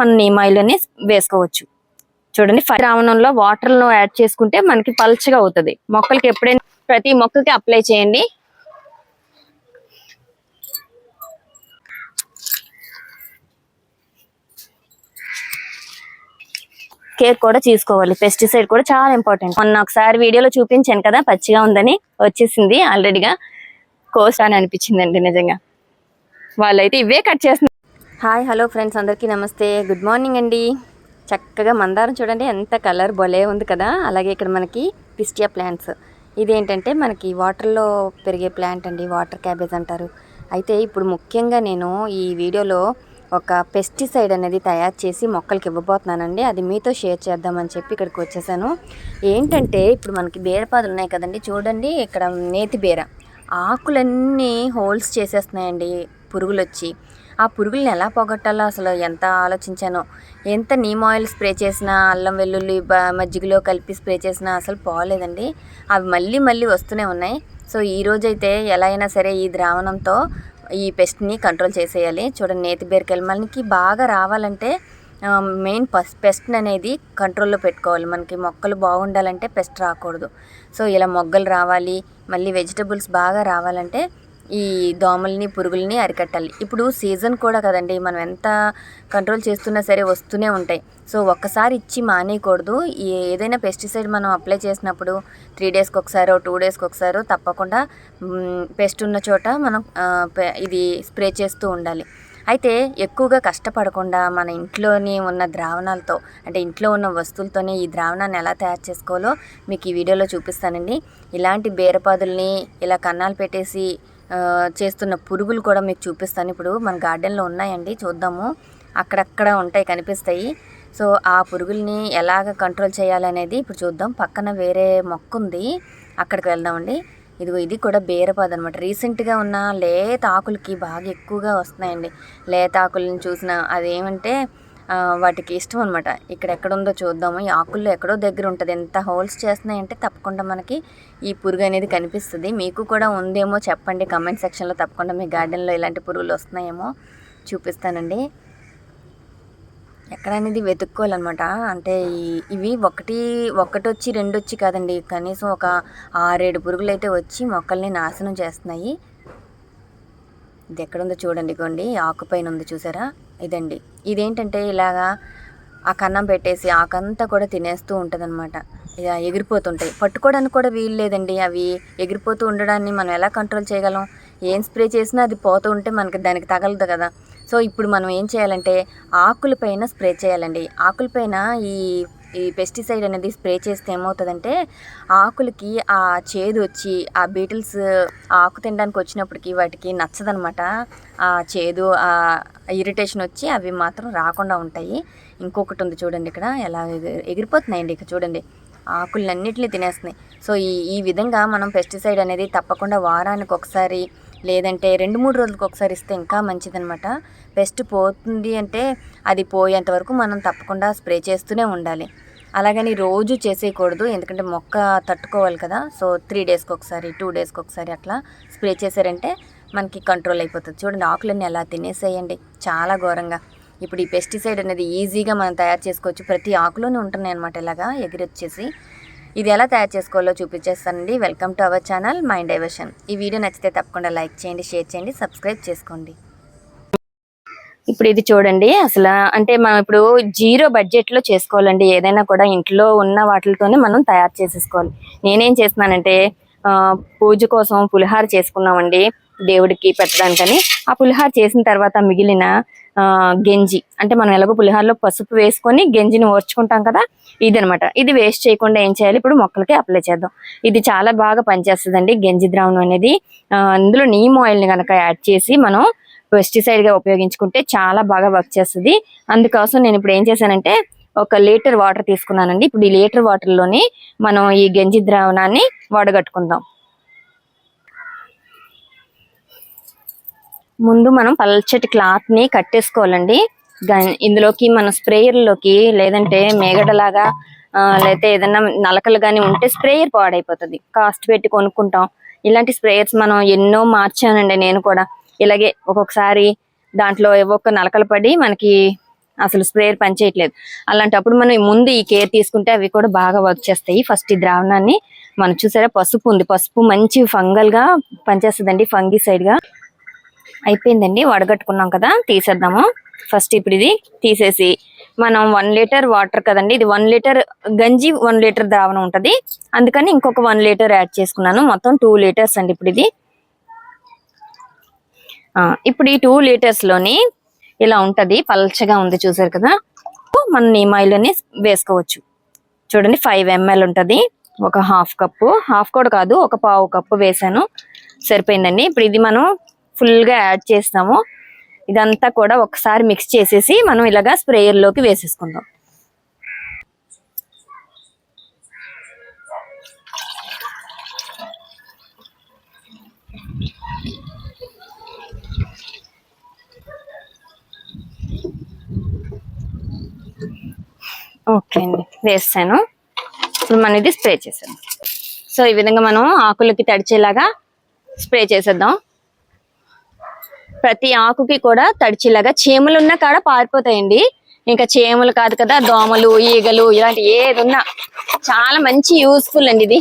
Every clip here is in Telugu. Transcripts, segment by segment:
మనం నీమ్ ఆయిల్ని వేసుకోవచ్చు. చూడండి ఫైవ్ ద్రావణంలో వాటర్ను యాడ్ చేసుకుంటే మనకి పల్చగా అవుతుంది. మొక్కలకి ఎప్పుడైనా ప్రతి మొక్కకి అప్లై చేయండి. కేర్ కూడా తీసుకోవాలి. పెస్టిసైడ్ కూడా చాలా ఇంపార్టెంట్ మొన్న ఒకసారి వీడియోలో చూపించాను కదా పచ్చిగా ఉందని. వచ్చేసింది ఆల్రెడీగా కోస్ట్ అని అనిపించిందండి నిజంగా. వాళ్ళైతే ఇవే కట్ చేస్తున్నారు. హాయ్ హలో ఫ్రెండ్స్ అందరికీ నమస్తే. గుడ్ మార్నింగ్ అండి. చక్కగా మందారం చూడండి ఎంత కలర్ భలే ఉంది కదా. అలాగే ఇక్కడ మనకి పిస్టియా ప్లాంట్స్. ఇదేంటంటే మనకి వాటర్లో పెరిగే ప్లాంట్ అండి వాటర్ క్యాబేజ్ అంటారు. అయితే ఇప్పుడు ముఖ్యంగా నేను ఈ వీడియోలో ఒక పెస్టిసైడ్ అనేది తయారు చేసి మొక్కలకి ఇవ్వబోతున్నానండి. అది మీతో షేర్ చేద్దామని చెప్పి ఇక్కడికి వచ్చేసాను. ఏంటంటే ఇప్పుడు మనకి బీరపాదులు ఉన్నాయి కదండి చూడండి ఇక్కడ నేతి బీర. ఆకులన్నీ హోల్స్ చేసేస్తున్నాయండి పురుగులు వచ్చి ఆ పురుగుల్ని ఎలా పోగొట్టాలో అసలు ఎంత ఆలోచించానో? ఎంత నీమ్ ఆయిల్ స్ప్రే చేసినా అల్లం వెల్లుల్లి బ- మజ్జిగలో కలిపి స్ప్రే చేసినా అసలు పోలేదండి. అవి మళ్ళీ మళ్ళీ వస్తూనే ఉన్నాయి. సో ఈ రోజైతే ఎలా అయినా సరే ఈ ద్రావణంతో ఈ పెస్ట్ని కంట్రోల్ చేసేయాలి. చూడండి నేతి బీరకెల్మలకి బాగా రావాలంటే మెయిన్ పస్ పెస్ట్ అనేది కంట్రోల్లో పెట్టుకోవాలి. మనకి మొక్కలు బాగుండాలంటే పెస్ట్ రాకూడదు. సో ఇలా మొగ్గలు రావాలి మళ్ళీ వెజిటబుల్స్ బాగా రావాలంటే ఈ దోమల్ని పురుగుల్ని అరికట్టాలి. ఇప్పుడు సీజన్ కూడా కదండి మనం ఎంత కంట్రోల్ చేస్తున్నా సరే వస్తూనే ఉంటాయి. సో ఒక్కసారి ఇచ్చి మానేయకూడదు. ఏదైనా పెస్టిసైడ్ మనం అప్లై చేసినప్పుడు త్రీ డేస్కి ఒకసారో టూ డేస్కి ఒకసారో తప్పకుండా పెస్ట్ ఉన్న చోట మనం పె- ఇది స్ప్రే చేస్తూ ఉండాలి. అయితే ఎక్కువగా కష్టపడకుండా మన ఇంట్లోని ఉన్న ద్రావణాలతో అంటే ఇంట్లో ఉన్న వస్తువులతోనే ఈ ద్రావణాన్ని ఎలా తయారు చేసుకోవాలో మీకు ఈ వీడియోలో చూపిస్తానండి. ఇలాంటి బీరపాదుల్ని ఇలా కన్నాలు పెట్టేసి చేస్తున్న పురుగులు కూడా మీకు చూపిస్తాను. ఇప్పుడు మన గార్డెన్లో ఉన్నాయండి చూద్దాము. అక్కడక్కడ ఉంటాయి కనిపిస్తాయి. సో ఆ పురుగుల్ని ఎలాగ కంట్రోల్ చేయాలనేది ఇప్పుడు చూద్దాం. పక్కన వేరే మొక్క ఉంది అక్కడికి వెళ్దామండి. ఇదిగో ఇది కూడా బీరపాదు అనమాట రీసెంట్గా ఉన్న లేత ఆకులకి బాగా ఎక్కువగా వస్తున్నాయండి. లేత ఆకులను చూసిన అదేమంటే వాటికి ఇష్టం అనమాట ఇక్కడ ఎక్కడ ఉందో చూద్దాము. ఈ ఆకుల్లో ఎక్కడో దగ్గర ఉంటుంది. ఎంత హోల్స్ చేస్తున్నాయంటే తప్పకుండా మనకి ఈ పురుగు అనేది కనిపిస్తుంది. మీకు కూడా ఉందేమో చెప్పండి. కమెంట్ సెక్షన్లో తప్పకుండా మీ గార్డెన్లో ఇలాంటి పురుగులు వస్తున్నాయేమో చూపిస్తానండి. ఎక్కడ అనేది వెతుక్కోవాలన్నమాట. అంటే ఈ- ఇవి ఒకటి ఒకటి వచ్చి రెండు వచ్చి కాదండి. కనీసం ఒక ఆరేడు పురుగులు అయితే వచ్చి మొక్కల్ని నాశనం చేస్తున్నాయి. ఇది ఎక్కడుందో చూడండి. కొండి ఆకుపైన ఉంది చూసారా? ఇదండి. ఇదేంటంటే ఇలాగా ఆ కన్నం పెట్టేసి ఆకంతా కూడా తినేస్తూ ఉంటుందన్నమాట. ఇలా ఎగిరిపోతుంటాయి. పట్టుకోవడానికి కూడా వీలు లేదండి. అవి ఎగిరిపోతూ ఉండడాన్ని మనం ఎలా కంట్రోల్ చేయగలం? ఏం స్ప్రే చేసినా అది పోతూ ఉంటే మనకి దానికి తగలదు కదా. సో ఇప్పుడు మనం ఏం చేయాలంటే ఆకులపైన స్ప్రే చేయాలండి. ఆకులపైన ఈ ఈ పెస్టిసైడ్ అనేది స్ప్రే చేస్తే ఏమవుతుందంటే ఆకులకి ఆ చేదు వచ్చి ఆ బీటిల్స్ ఆకు తినడానికి వచ్చినప్పటికి వాటికి నచ్చదనమాట. ఆ చేదు ఆ ఇరిటేషన్ వచ్చి అవి మాత్రం రాకుండా ఉంటాయి. ఇంకొకటి ఉంది చూడండి ఇక్కడ ఎలా ఎగిరిపోతున్నాయండి ఇక్కడ చూడండి. ఆకులన్నిటిని తినేస్తున్నాయి. సో ఈ ఈ విధంగా మనం పెస్టిసైడ్ అనేది తప్పకుండా వారానికి ఒకసారి లేదంటే రెండు మూడు రోజులకు ఒకసారి ఇస్తే ఇంకా మంచిదనమాట పెస్ట్ పోతుంది అంటే అది పోయేంత వరకు మనం తప్పకుండా స్ప్రే చేస్తూనే ఉండాలి. అలాగని రోజు చేసేయకూడదు ఎందుకంటే మొక్క తట్టుకోవాలి కదా. సో త్రీ డేస్కి ఒకసారి టూ డేస్కి ఒకసారి అట్లా స్ప్రే చేశారంటే మనకి కంట్రోల్ అయిపోతుంది. చూడండి ఆకులన్నీ ఎలా తినేసేయండి. చాలా ఘోరంగా. ఇప్పుడు ఈ పెస్టిసైడ్ అనేది ఈజీగా మనం తయారు చేసుకోవచ్చు. ప్రతి ఆకులోనే ఉంటున్నాయి అనమాట ఇలాగా ఎగిరొచ్చేసి. ఇది ఎలా తయారు చేసుకోవాలో చూపించేస్తానండి. Welcome to our channel mind diversion ఈ వీడియో నచ్చితే తప్పకుండా లైక్ చేయండి షేర్ చేయండి సబ్స్క్రైబ్ చేసుకోండి. ఇప్పుడు ఇది చూడండి అసలు అంటే మనం ఇప్పుడు జీరో బడ్జెట్లో చేసుకోవాలండి. ఏదైనా కూడా ఇంట్లో ఉన్న వాటితోనే మనం తయారు చేసేసుకోవాలి. నేనేం చేస్తున్నానంటే పూజ కోసం పులిహార చేసుకున్నామండి. దేవుడికి పెట్టడానికని. ఆ పులిహార చేసిన తర్వాత మిగిలిన గెంజి. అంటే మనం ఎలాగో పులిహారలో పసుపు వేసుకొని గెంజిని ఓర్చుకుంటాం కదా ఇది అనమాట ఇది వేస్ట్ చేయకుండా ఏం చేయాలి? ఇప్పుడు మొక్కలకి అప్లై చేద్దాం. ఇది చాలా బాగా పనిచేస్తుందండి గెంజి ద్రావణం అనేది. అందులో నీమ్ ఆయిల్ని కనుక యాడ్ చేసి మనం పెస్టిసైడ్గా ఉపయోగించుకుంటే చాలా బాగా వర్క్ చేస్తుంది. అందుకోసం నేను ఇప్పుడు ఏం చేశానంటే ఒక లీటర్ వాటర్ తీసుకున్నానండి. ఇప్పుడు ఈ లీటర్ వాటర్లోని మనం ఈ గంజి ద్రావణాన్ని వడగట్టుకుందాం. ముందు మనం పల్చటి క్లాత్ని కట్టేసుకోవాలండి ఇందులోకి మన స్ప్రేయర్లోకి లేదంటే మేగడలాగా ఆ, లేకపోతే ఏదైనా నలకలు కానీ ఉంటే స్ప్రేయర్ పాడైపోతుంది. కాస్ట్ పెట్టి కొనుక్కుంటాం. ఇలాంటి స్ప్రేయర్స్ మనం ఎన్నో మార్చానండి నేను కూడా. ఇలాగే ఒక్కొక్కసారి దాంట్లో ఏవో నలకలు పడి మనకి అసలు స్ప్రేయర్ పనిచేయట్లేదు. అలాంటప్పుడు మనం ముందు ఈ కేర్ తీసుకుంటే అవి కూడా బాగా వర్క్ చేస్తాయి. ఫస్ట్ ఈ ద్రావణాన్ని మనం చూసారా? పసుపు ఉంది. పసుపు మంచి ఫంగల్గా పనిచేస్తుందండి ఫంగి సైడ్గా అయిపోయిందండి వడగట్టుకున్నాం కదా తీసేద్దాము. ఫస్ట్ ఇప్పుడు ఇది తీసేసి మనం వన్ లీటర్ వాటర్ కదండి ఇది వన్ లీటర్ గంజి వన్ లీటర్ ద్రావణం ఉంటుంది. అందుకని ఇంకొక వన్ లీటర్ యాడ్ చేసుకున్నాను మొత్తం టూ లీటర్స్ అండి ఇప్పుడు ఇది. ఇప్పుడు ఈ టూ లీటర్స్లోని ఇలా ఉంటుంది పల్చగా ఉంది చూసారు కదా మన నీమాయిలోని వేసుకోవచ్చు. చూడండి ఫైవ్ ఎంఎల్ ఉంటుంది ఒక హాఫ్ కప్పు హాఫ్ కూడా కాదు ఒక పావు కప్పు వేసాను సరిపోయిందండి. ఇప్పుడు ఇది మనం ఫుల్గా యాడ్ చేస్తాము. ఇదంతా కూడా ఒకసారి మిక్స్ చేసేసి మనం ఇలాగా స్ప్రేయర్లోకి వేసేసుకుందాం. ఓకే అండి. వేస్తాను ఇప్పుడు మనం ఇది స్ప్రే చేసేద్దాం. సో ఈ విధంగా మనం ఆకులకి తడిచేలాగా స్ప్రే చేసేద్దాం. ప్రతి ఆకుకి కూడా తడిచిలాగా చీమలు ఉన్న కాడ పారిపోతాయండి. ఇంకా చీమలు కాదు కదా దోమలు ఈగలు ఇలాంటి ఏది ఉన్నా చాలా మంచి యూస్ఫుల్ అండి ఇది.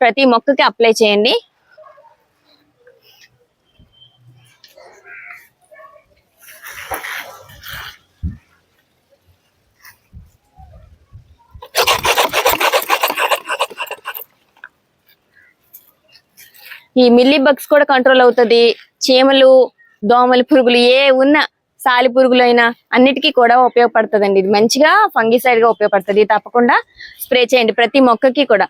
ప్రతి మొక్కకి అప్లై చేయండి. ఈ మిల్లీ బగ్స్ కూడా కంట్రోల్ అవుతుంది. చీమలు దోమలు పురుగులు ఏ ఉన్నా సాలి పురుగులు అయినా అన్నిటికీ కూడా ఉపయోగపడుతుందండి. ఇది మంచిగా ఫంగిసైడ్గా ఉపయోగపడుతుంది. తప్పకుండా స్ప్రే చేయండి ప్రతి మొక్కకి కూడా.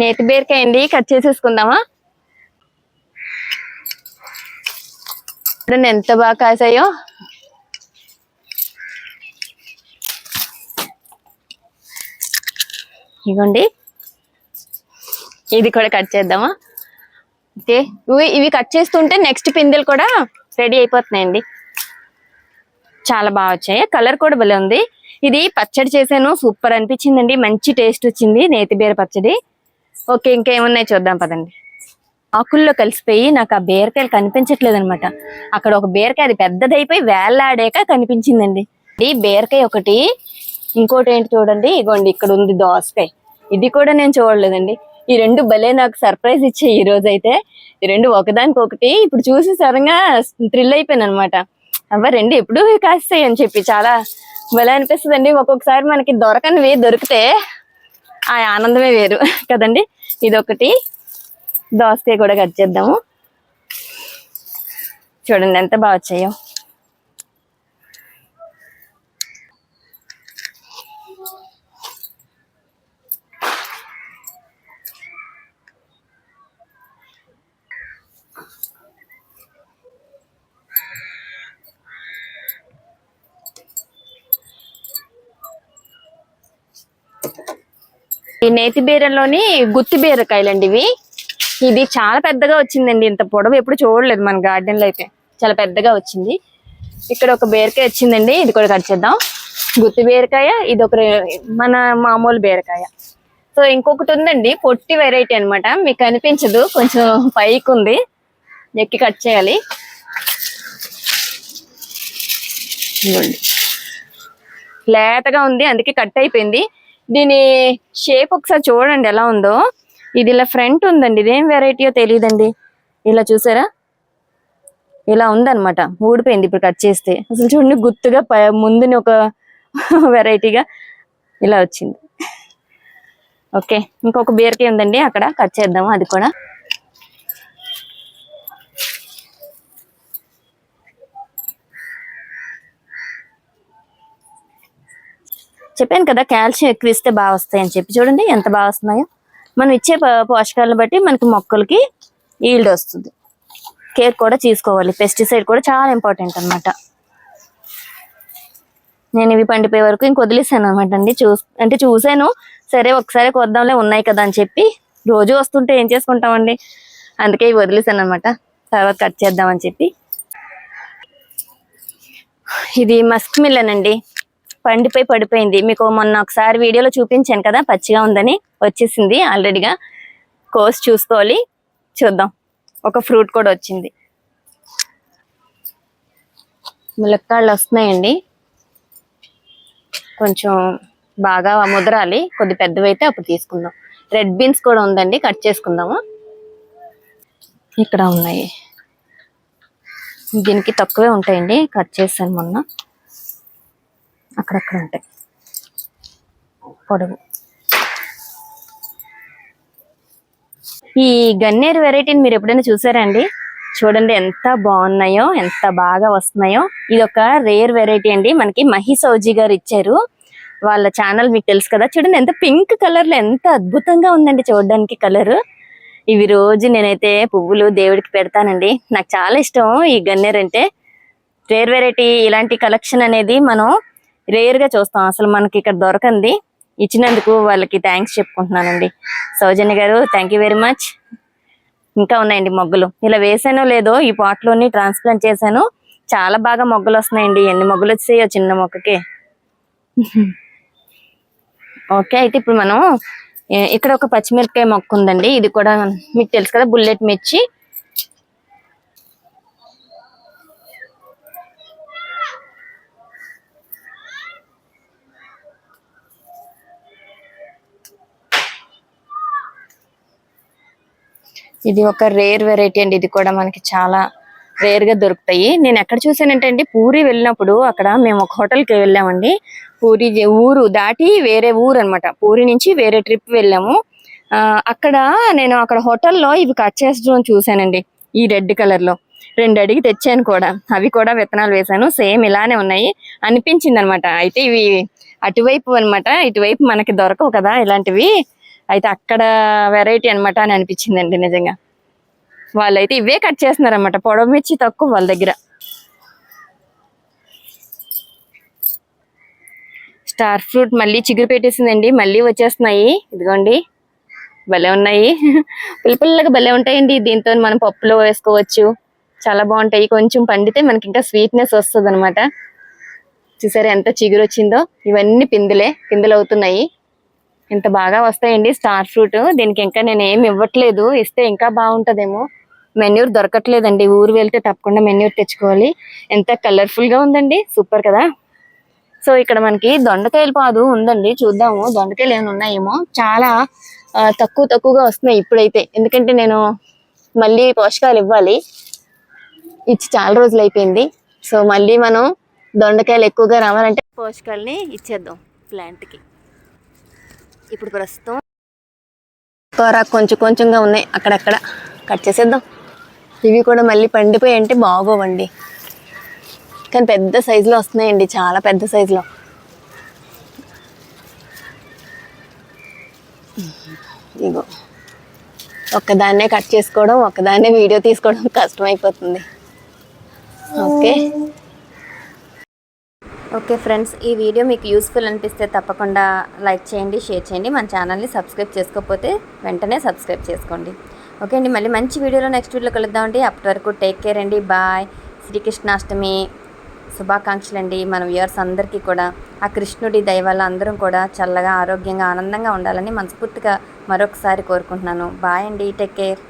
నేతి బీరకాయ అండి. కట్ చేసేసుకుందామా? ఎంత బాగా కాసాయో. ఇగోండి. ఇది కూడా కట్ చేద్దామా? అయితే ఇవి ఇవి కట్ చేస్తుంటే నెక్స్ట్ పిందెలు కూడా రెడీ అయిపోతున్నాయండి. చాలా బాగా వచ్చాయి. కలర్ కూడా భలే ఉంది. ఇది పచ్చడి చేశాను. సూపర్ అనిపించిందండి. మంచి టేస్ట్ వచ్చింది. నేతి బీర పచ్చడి. ఓకే ఇంకేమున్నాయి చూద్దాం పదండి. ఆకుల్లో కలిసిపోయి నాకు ఆ బీరకాయలు కనిపించట్లేదు అనమాట అక్కడ ఒక బీరకాయ అది పెద్దదైపోయి వేలాడాక కనిపించిందండి. ఈ బీరకాయ ఒకటి. ఇంకోటి ఏంటి చూడండి. ఇగోండి ఇక్కడ ఉంది దోసకాయ. ఇది కూడా నేను చూడలేదండి. ఈ రెండు భలే నాకు సర్ప్రైజ్ ఇచ్చాయి ఈ రోజు అయితే. ఈ రెండు ఒకదానికి ఒకటి ఇప్పుడు చూసి సరంగా థ్రిల్ అయిపోయాను అనమాట అవ్వ రెండు ఎప్పుడు కాస్తాయి అని చెప్పి చాలా భలే అనిపిస్తుంది ఒక్కొక్కసారి మనకి దొరకనివి దొరికితే ఆ ఆనందమే వేరు కదండి. ఇదొకటి. దోసకాయ కూడా కట్ చేద్దాము. చూడండి ఎంత బాగా వచ్చాయో. ఈ నేతి బీరలోని గుత్తి బీరకాయలండి ఇవి ఇది చాలా పెద్దగా వచ్చిందండి ఇంత పొడవు. ఎప్పుడు చూడలేదు మన గార్డెన్లో అయితే. చాలా పెద్దగా వచ్చింది. ఇక్కడ ఒక బీరకాయ వచ్చిందండి. ఇది కూడా కట్ చేద్దాం. గుత్తి బీరకాయ ఇది ఒక మన మామూలు బీరకాయ. సో ఇంకొకటి ఉందండి. పొట్టి వెరైటీ అనమాట మీకు కనిపించదు కొంచెం పైకి ఉంది. ఎక్కి కట్ చేయాలి. లేతగా ఉంది. అందుకే కట్ అయిపోయింది. దీని షేప్ ఒకసారి చూడండి ఎలా ఉందో. ఇది ఇలా ఫ్రంట్ ఉందండి. ఇదేం వెరైటీయో తెలియదండి ఇలా చూసారా? ఇలా ఉందన్నమాట. ఊడిపోయింది ఇప్పుడు కట్ చేస్తే. అసలు చూడండి గుర్తుగా ప- ముందుని ఒక వెరైటీగా ఇలా వచ్చింది. ఓకే. ఇంకొక బీరకాయ ఉందండి. అక్కడ కట్ చేద్దాము. అది కూడా. చెప్పాను కదా కాల్షియం ఎక్కువ ఇస్తే బాగా వస్తాయి అని చెప్పి. చూడండి ఎంత బాగా వస్తున్నాయో. మనం ఇచ్చే పోషకాలను బట్టి మనకి మొక్కలకి ఈల్డ్ వస్తుంది. కేర్ కూడా తీసుకోవాలి. పెస్టిసైడ్ కూడా చాలా ఇంపార్టెంట్ అనమాట నేను ఇవి పండిపోయే వరకు ఇంక వదిలేసాను అనమాట అండి. చూ అంటే చూసాను. సరే ఒకసారి కొద్దాంలే ఉన్నాయి కదా అని చెప్పి రోజు వస్తుంటే ఏం చేసుకుంటామండి? అందుకే ఇవి వదిలేసాను అనమాట తర్వాత కట్ చేద్దామని చెప్పి. ఇది మస్క్ మిల్లన్ అండి. పండిపోయి పడిపోయింది. మీకు మొన్న ఒకసారి వీడియోలో చూపించాను కదా పచ్చిగా ఉందని వచ్చేసింది ఆల్రెడీగా కోసి చూసుకోవాలి. చూద్దాం. ఒక ఫ్రూట్ కూడా వచ్చింది. ములక్కాళ్ళు వస్తున్నాయండి. కొంచెం బాగా ముదరాలి. కొద్ది పెద్దవైతే అప్పుడు తీసుకుందాం. రెడ్ బీన్స్ కూడా ఉందండి. కట్ చేసుకుందాము. ఇక్కడ ఉన్నాయి. దీనికి తక్కువే ఉంటాయండి. కట్ చేశాను మొన్న. అక్కడక్కడ ఉంటాయి. పొడవు. ఈ గన్నేరు వెరైటీని మీరు ఎప్పుడైనా చూసారా అండి? చూడండి ఎంత బాగున్నాయో ఎంత బాగా వస్తున్నాయో. ఇది ఒక రేర్ వెరైటీ అండి. మనకి మహిసౌజీ గారు ఇచ్చారు. వాళ్ళ ఛానల్ మీకు తెలుసు కదా. చూడండి ఎంత పింక్ కలర్లో ఎంత అద్భుతంగా ఉందండి చూడడానికి కలర్. ఇవి రోజు నేనైతే పువ్వులు దేవుడికి పెడతానండి. నాకు చాలా ఇష్టం ఈ గన్నేరు అంటే. రేర్ వెరైటీ ఇలాంటి కలెక్షన్ అనేది మనం రేర్గా చూస్తాం. అసలు మనకి ఇక్కడ దొరకంది. ఇచ్చినందుకు వాళ్ళకి థ్యాంక్స్ చెప్పుకుంటున్నానండి. సౌజన్య గారు థ్యాంక్ యూ వెరీ మచ్ ఇంకా ఉన్నాయండి మొగ్గలు. ఇలా వేసానో లేదో ఈ పాట్లోని ట్రాన్స్ప్లాంట్ చేశాను. చాలా బాగా మొగ్గలు వస్తున్నాయండి. ఎన్ని మొగ్గలు వచ్చాయో చిన్న మొక్కకి. ఓకే అయితే ఇప్పుడు మనం ఇక్కడ ఒక పచ్చిమిరపకాయ మొక్క ఉందండి. ఇది కూడా మీకు తెలుసు కదా బుల్లెట్ మిర్చి. ఇది ఒక రేర్ వెరైటీ అండి. ఇది కూడా మనకి చాలా రేర్గా దొరుకుతాయి. నేను ఎక్కడ చూసానంటే అండి పూరి వెళ్ళినప్పుడు అక్కడ మేము ఒక హోటల్కి వెళ్ళామండి. పూరి ఊరు దాటి వేరే ఊరు అన్నమాట. పూరి నుంచి వేరే ట్రిప్ వెళ్ళాము. ఆ, అక్కడ నేను అక్కడ హోటల్లో ఇవి కట్ చేసడం చూసానండి ఈ రెడ్ కలర్లో. రెండు అడిగి తెచ్చాను కూడా. అవి కూడా విత్తనాలు వేశాను. సేమ్ ఇలానే ఉన్నాయి. అనిపించింది అనమాట అయితే ఇవి అటువైపు అన్నమాట. ఇటువైపు మనకి దొరకవు కదా ఇలాంటివి. అయితే అక్కడ వెరైటీ అనమాట అని అనిపించిందండి నిజంగా. వాళ్ళైతే ఇవే కట్ చేస్తున్నారనమాట పొడవ మిర్చి తక్కువ వాళ్ళ దగ్గర. స్టార్ ఫ్రూట్ మళ్ళీ చిగురు పెట్టేసిందండి. మళ్ళీ వచ్చేస్తున్నాయి. ఇదిగోండి. భలే ఉన్నాయి. పిల్లపిల్లలకు భలే ఉంటాయండి. దీంతో మనం పప్పులో వేసుకోవచ్చు. చాలా బాగుంటాయి. కొంచెం పండితే మనకి ఇంకా స్వీట్నెస్ వస్తుంది అనమాట చూసారా ఎంత చిగురు వచ్చిందో? ఇవన్నీ పిందులే. పిందులు అవుతున్నాయి ఇంత బాగా వస్తాయండి స్టార్ ఫ్రూట్. దీనికి ఇంకా నేను ఏమి ఇవ్వట్లేదు. ఇస్తే ఇంకా బాగుంటుందేమో. మెన్యూర్ దొరకట్లేదండి. ఊరు వెళ్తే తప్పకుండా మెన్యూర్ తెచ్చుకోవాలి. ఎంత కలర్ఫుల్గా ఉందండి. సూపర్ కదా. సో ఇక్కడ మనకి దొండకాయల పాదు ఉందండి. చూద్దాము. దొండకాయలు ఏమైనా ఉన్నాయేమో. చాలా తక్కువ తక్కువగా వస్తున్నాయి ఇప్పుడైతే. ఎందుకంటే నేను మళ్ళీ పోషకాలు ఇవ్వాలి. ఇచ్చి చాలా రోజులు అయిపోయింది. సో మళ్ళీ మనం దొండకాయలు ఎక్కువగా రావాలంటే పోషకాలని ఇచ్చేద్దాం ప్లాంట్కి ఇప్పుడు ప్రస్తుతం కూర కొంచెం కొంచెంగా ఉన్నాయి. అక్కడక్కడ కట్ చేసేద్దాం. ఇవి కూడా మళ్ళీ పండిపోయి అంటే బాగోవండి. కానీ పెద్ద సైజులో వస్తున్నాయండి. చాలా పెద్ద సైజులో. ఇగో ఒక్కదాన్నే కట్ చేసుకోవడం ఒక్కదాన్నే వీడియో తీసుకోవడం కష్టమైపోతుంది. ఓకే. ఓకే ఫ్రెండ్స్ ఈ వీడియో మీకు యూస్ఫుల్ అనిపిస్తే తప్పకుండా లైక్ చేయండి షేర్ చేయండి. మన ఛానల్ని సబ్స్క్రైబ్ చేసుకోకపోతే వెంటనే సబ్స్క్రైబ్ చేసుకోండి. ఓకే అండి మళ్ళీ మంచి వీడియోలో నెక్స్ట్ వీడియోలో కలుద్దామండి అప్పటి వరకు టేక్ కేర్ అండి బాయ్. శ్రీకృష్ణాష్టమి శుభాకాంక్షలు అండి మన వ్యూవర్స్ అందరికీ కూడా ఆ కృష్ణుడి దయ అందరం కూడా చల్లగా ఆరోగ్యంగా ఆనందంగా ఉండాలని మనస్ఫూర్తిగా మరొకసారి కోరుకుంటున్నాను. బాయ్ అండి టేక్ కేర్.